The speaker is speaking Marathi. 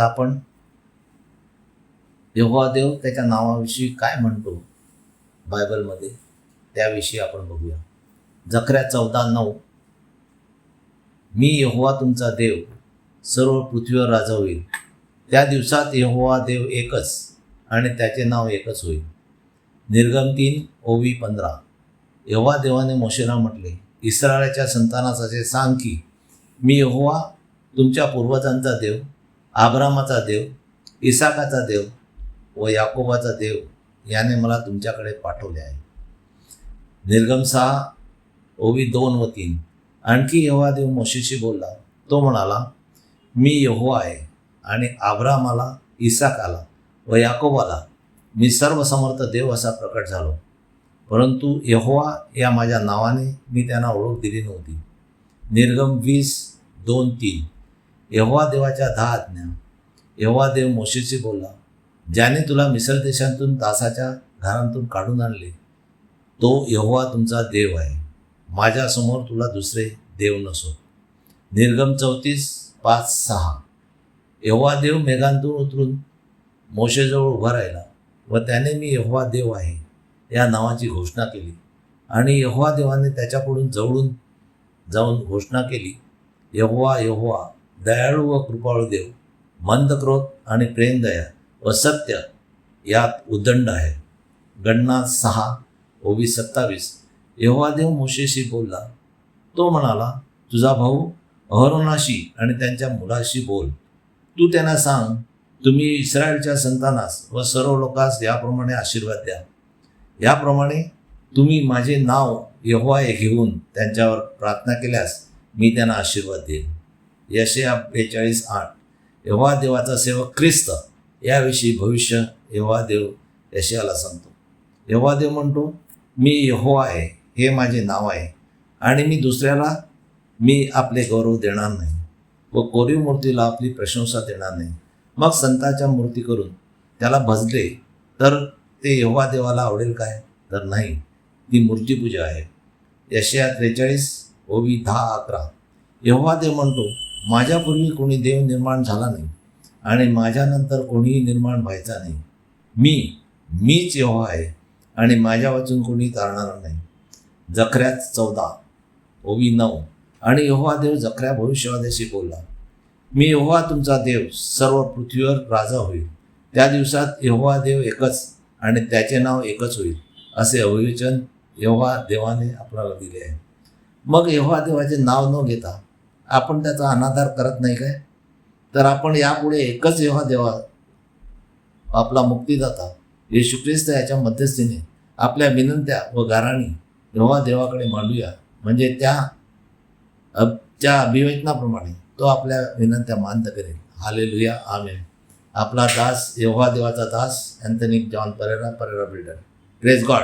आपण यहोवा देव त्याच्या नावाविषयी काय म्हणतो? बायबलमध्ये? त्याविषयी आपण बघूया. जखऱ्या चौदा नऊ. मी यहोवा तुमचा देव सर्व पृथ्वीवर राजवील त्या दिवसात यहोवा देव एकच आणि त्याचे नाव एकच होईल. निर्गम तीन ओवी पंधरा. यहोवा देवाने मोशेला म्हटले इस्रायलाच्या संतानास असे सांग की मी यहोवा तुमच्या पूर्वजांचा देव आब्रामाचा देव इसाकाचा देव व याकोबाचा देव याने मला तुमच्याकडे पाठवले आहे. निर्गम सहा ओवी दोन व तीन. आणखी यहोवा देव मोशीशी बोलला तो म्हणाला मी यहोवा आहे आणि आब्रामाला इसाकाला व याकोबाला मी सर्वसमर्थ देव असा प्रकट झालो. परंतु यहोवा या माझ्या नावाने मी त्यांना ओळख दिली नव्हती. निर्गम वीस दोन तीन. यव्हा देवाच्या दहा आज्ञा यव्हा देव मोशीशी बोलला ज्याने तुला मिसर देशांतून दासाच्या घरांतून काढून आणले तो यहोवा तुमचा देव आहे. माझ्यासमोर तुला दुसरे देव नसो. निर्गम चौतीस पाच सहा. यव्हा देव मेघांतून उतरून मोशेजवळ उभा राहिला व त्याने मी यव्हा देव आहे या नावाची घोषणा केली. आणि यव्हा देवाने त्याच्याकडून जवळून जाऊन घोषणा केली यव्हा यव्हा दयाळू व कृपाळू देव मंद क्रोध आणि प्रेमदया व सत्य यात उदंड आहे गणना सहा ओवी सत्तावीस एव्हा देव मोशेशी बोलला तो म्हणाला तुझा भाऊ अहरोनाशी आणि त्यांच्या मुलाशी बोल तू त्यांना सांग तुम्ही इस्रायलच्या संतानास व सर्व लोकांस याप्रमाणे आशीर्वाद द्या याप्रमाणे तुम्ही माझे नाव यहोवा घेऊन त्यांच्यावर प्रार्थना केल्यास मी त्यांना आशीर्वाद देईन यशया बेचाळीस आठ. एव्हा देवाचा सेवक ख्रिस्त. याविषयी भविष्य एव्हा देव यशयाला सांगतो. एव्हा देव म्हणतो मी यहोवा आहे. हे माझे नाव आहे. आणि मी दुसऱ्याला मी आपले गौरव देणार नाही. व कोरीव मूर्तीला आपली प्रशंसा देणार नाही. मग संताच्या मूर्ती करून त्याला भजले तर ते यहोवा देवाला आवडेल काय? तर नाही. ती मूर्तीपूजा आहे. यशया त्रेचाळीस ओवी दहा अकरा. यहोवा देव म्हणतो माझ्यापूर्वी कोणी देव निर्माण झाला नाही आणि माझ्यानंतर कोणीही निर्माण व्हायचा नाही. मी मीच यहोवा आहे आणि माझ्या वाचून कोणी तारणार नाही. जखऱ्यात चौदा ओवी नऊ. आणि यहोवा देव जखऱ्या भविष्यवाद्याशी बोलला मी यहोवा तुमचा देव सर्व पृथ्वीवर राजा होईल. त्या दिवसात यहोवा देव एकच आणि त्याचे नाव एकच होईल. असे अविवेचन यहोवा देवाने आपल्याला दिले आहे. मग यहोवा देवाचे नाव न घेता आपण त्याचा अनाधार करत नाही काय? तर आपण यापुढे एकच जेव्हा देवा आपला मुक्तीदाता येशू ख्रिस्त याच्या मध्यस्थीने आपल्या विनंत्या व गाराणी जेव्हा देवाकडे मांडूया म्हणजे त्या अब त्या अभिवेचनाप्रमाणे तो आपल्या विनंत्या मान्य करेल. हालेलुया आमेन. आपला दास येव्हा देवाचा दास अँथनिक John Pereira Pereira builder. Praise God